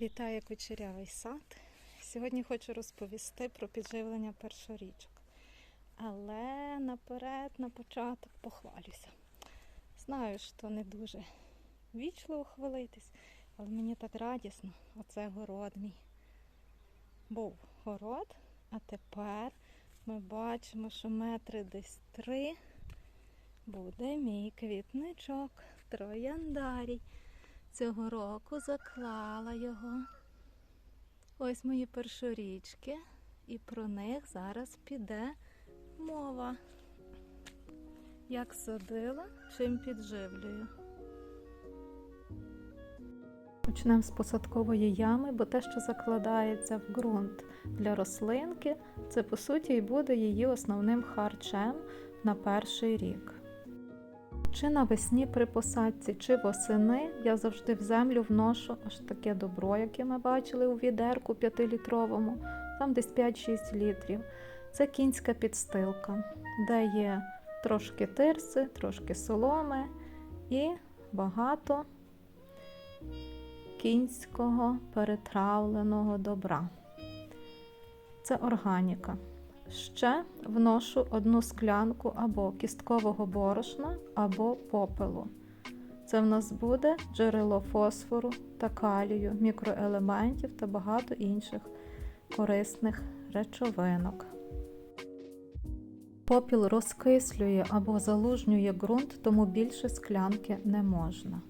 Вітаю кучерявий сад. Сьогодні хочу розповісти про підживлення першорічок. Але наперед, на початок похвалюся. Знаю, що не дуже вічливо хвалитись, але мені так радісно. Оце город мій. Був город, а тепер ми бачимо, що метри десь три буде мій квітничок, трояндарій. Цього року заклала його. Ось мої першорічки, і про них зараз піде мова. Як садила, чим підживлюю. Почнемо з посадкової ями, бо те, що закладається в ґрунт для рослинки, це по суті і буде її основним харчем на перший рік. Чи навесні при посадці, чи восени я завжди в землю вношу аж таке добро, яке ми бачили у відерку 5-літровому, там десь 5-6 літрів. Це кінська підстилка, де є трошки тирси, трошки соломи і багато кінського перетравленого добра. Це органіка. Ще вношу одну склянку або кісткового борошна, або попелу. Це в нас буде джерело фосфору та калію, мікроелементів та багато інших корисних речовинок. Попіл розкислює або залужнює ґрунт, тому більше склянки не можна.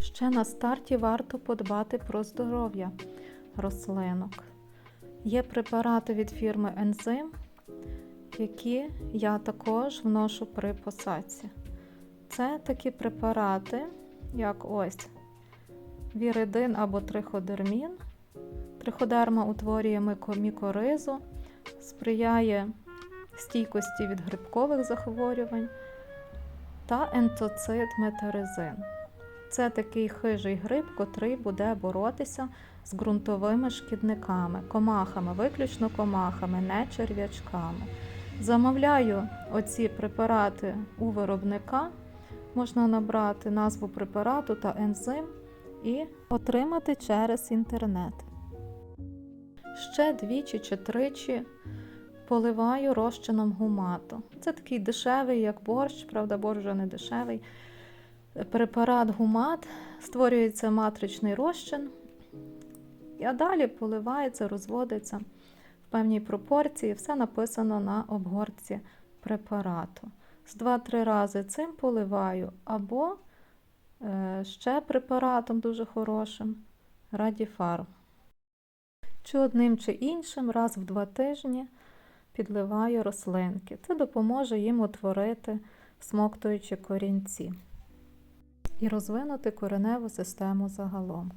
Ще на старті варто подбати про здоров'я рослинок. Є препарати від фірми Ензим, які я також вношу при посадці. Це такі препарати, як ось віридин або триходермін. Триходерма утворює мікоризу, сприяє стійкості від грибкових захворювань та ентоцит метаризин. Це такий хижий гриб, котрий буде боротися з ґрунтовими шкідниками, комахами, виключно комахами, не черв'ячками. Замовляю оці препарати у виробника. Можна набрати назву препарату та ензим і отримати через інтернет. Ще двічі чи тричі поливаю розчином гумату. Це такий дешевий, як борщ, правда, борщ вже не дешевий. Препарат гумат створюється матричний розчин, а далі поливається, розводиться в певній пропорції, все написано на обгорці препарату. З 2-3 рази цим поливаю, або е, ще препаратом дуже хорошим Радіфарм. Чи одним, чи іншим, раз в два тижні підливаю рослинки. Це допоможе їм утворити смоктуючі корінці і розвинути кореневу систему загалом.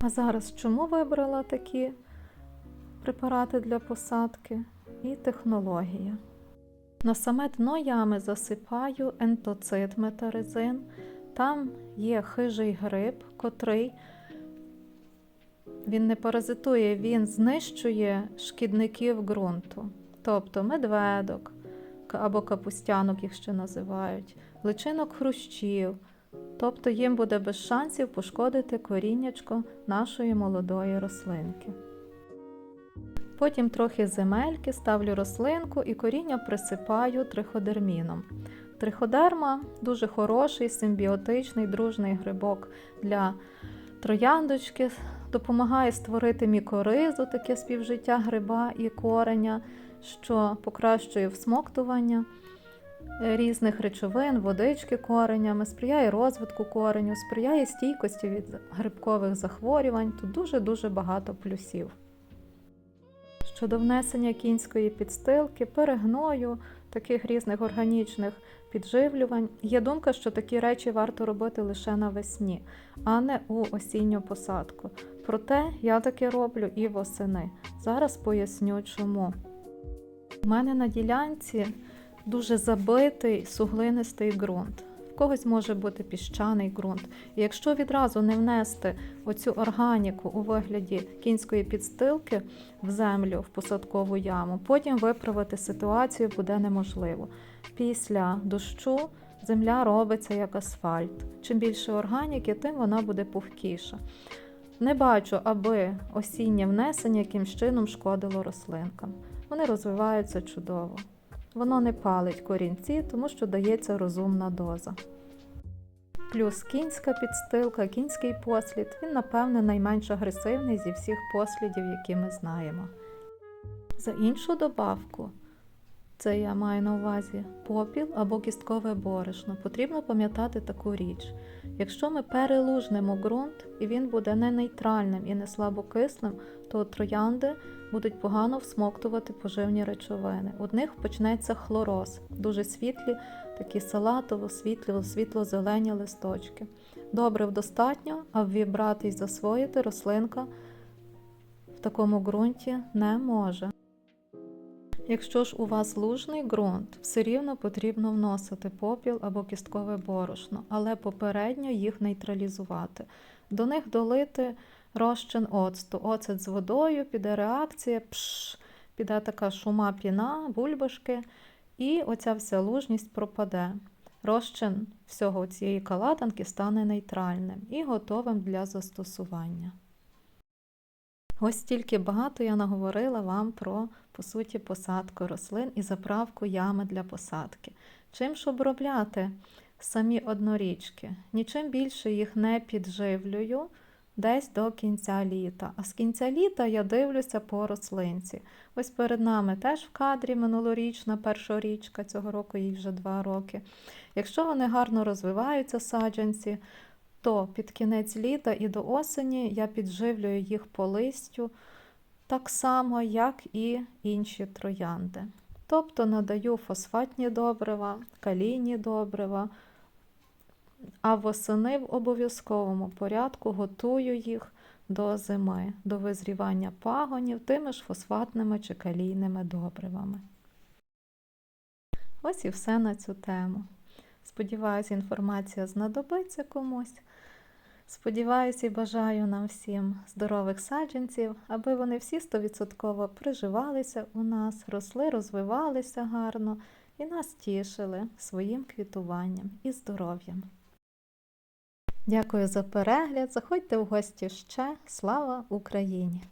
А зараз чому вибрала такі препарати для посадки і технологія? На саме дно ями засипаю ентоцит метаризин. Там є хижий гриб, котрий він не паразитує, він знищує шкідників ґрунту, тобто медведок або капустянок, їх ще називають, личинок хрущів. Тобто їм буде без шансів пошкодити коріннячко нашої молодої рослинки. Потім трохи земельки, ставлю рослинку і коріння присипаю триходерміном. Триходерма дуже хороший, симбіотичний, дружний грибок для трояндочки, допомагає створити мікоризу, таке співжиття гриба і кореня, що покращує всмоктування різних речовин, водички коренями, сприяє розвитку кореню, сприяє стійкості від грибкових захворювань. Тут дуже-дуже багато плюсів. Щодо внесення кінської підстилки, перегною, таких різних органічних підживлювань, є думка, що такі речі варто робити лише навесні, а не у осінню посадку. Проте я таке роблю і восени. Зараз поясню чому. У мене на ділянці дуже забитий суглинистий ґрунт. В когось може бути піщаний ґрунт. І якщо відразу не внести оцю органіку у вигляді кінської підстилки в землю в посадкову яму, потім виправити ситуацію буде неможливо. Після дощу земля робиться як асфальт. Чим більше органіки, тим вона буде пухкіша. Не бачу, аби осіннє внесення якимсь чином шкодило рослинкам. Вони розвиваються чудово. Воно не палить корінці, тому що дається розумна доза. Плюс кінська підстилка, кінський послід, він, напевне, найменш агресивний зі всіх послідів, які ми знаємо. За іншу добавку, це я маю на увазі попіл або кісткове борошно, потрібно пам'ятати таку річ. Якщо ми перелужнемо ґрунт і він буде не нейтральним і не слабокислим, то троянди будуть погано всмоктувати поживні речовини. У них почнеться хлороз, дуже світлі, такі салатово, світло, світло-зелені листочки. Добрив достатньо, а вібрати і засвоїти рослинка в такому ґрунті не може. Якщо ж у вас лужний ґрунт, все рівно потрібно вносити попіл або кісткове борошно, але попередньо їх нейтралізувати. До них долити розчин оцту. Оцет з водою, піде реакція, пш, піде така шума піна, бульбашки, і оця вся лужність пропаде. Розчин всього цієї калатанки стане нейтральним і готовим для застосування. Ось стільки багато я наговорила вам про, по суті, посадку рослин і заправку ями для посадки. Чим ж обробляти самі однорічки? Нічим більше їх не підживлюю десь до кінця літа. А з кінця літа я дивлюся по рослинці. Ось перед нами теж в кадрі минулорічна першорічка, цього року їй вже два роки. Якщо вони гарно розвиваються, саджанці, то під кінець літа і до осені я підживлюю їх по листю так само, як і інші троянди. Тобто надаю фосфатні добрива, калійні добрива, а восени в обов'язковому порядку готую їх до зими, до визрівання пагонів тими ж фосфатними чи калійними добривами. Ось і все на цю тему. Сподіваюся, інформація знадобиться комусь. Сподіваюся і бажаю нам всім здорових саджанців, аби вони всі стовідсотково приживалися у нас, росли, розвивалися гарно і нас тішили своїм квітуванням і здоров'ям. Дякую за перегляд. Заходьте в гості ще. Слава Україні!